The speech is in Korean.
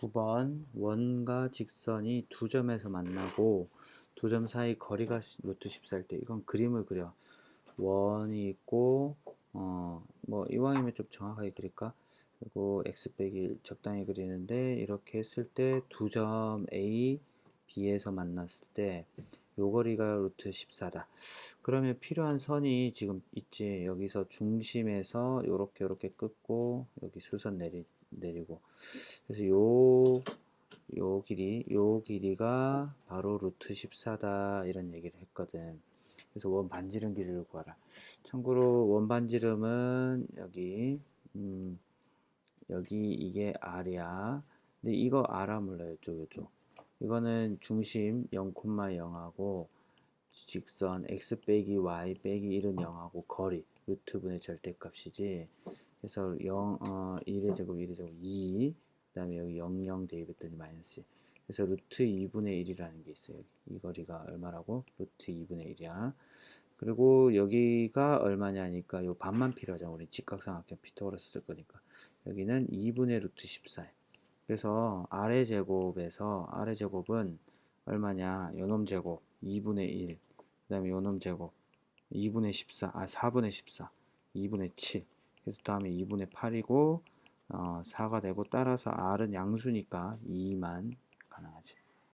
9번 원과 직선이 두 점에서 만나고 두 점 사이 거리가 시- 루트 14일 때. 이건 그림을 그려. 원이 있고 어 뭐 이왕이면 좀 정확하게 그릴까? 그리고 x 빼기 1 적당히 그리는데 이렇게 했을 때 두 점 A, B에서 만났을 때요 거리가 루트 14다. 그러면 필요한 선이 지금 있지. 여기서 중심에서 요렇게 요렇게 끊고 여기 수선 내리, 내리고 그래서 요, 요 길이, 요 길이가 바로 루트 14다 이런 얘기를 했거든. 그래서 원 반지름 길이를 구하라. 참고로 원 반지름은 여기 음, 여기 이게 R이야. 근데 이거 R아 몰라요. 이쪽 이쪽. 이거는 중심 0,0하고 직선 x 빼기 y 빼기 1은 0하고 거리 루트분의 절대값이지. 그래서 0, 어, 1의 제곱 1의 제곱 2 그다음에 여기 0, 0 대입했더니 마이너스 1. 그래서 루트 2분의 1이라는 게 있어요. 이 거리가 얼마라고? 루트 2분의 1이야. 그리고 여기가 얼마냐니까 요 반만 필요하잖아. 우리 직각삼각형 피타고라스 쓸 거니까. 여기는 2분의 루트 14. 그래서 아래 제곱에서 아래 제곱은 얼마냐? 요놈 제곱 2분의 1. 그다음에 요놈 제곱 2분의 14. 아 4분의 14. 2분의 7. 그래서 다음에 2분의 8이고 어, 4가 되고 따라서 R은 양수니까 2만 가능하지.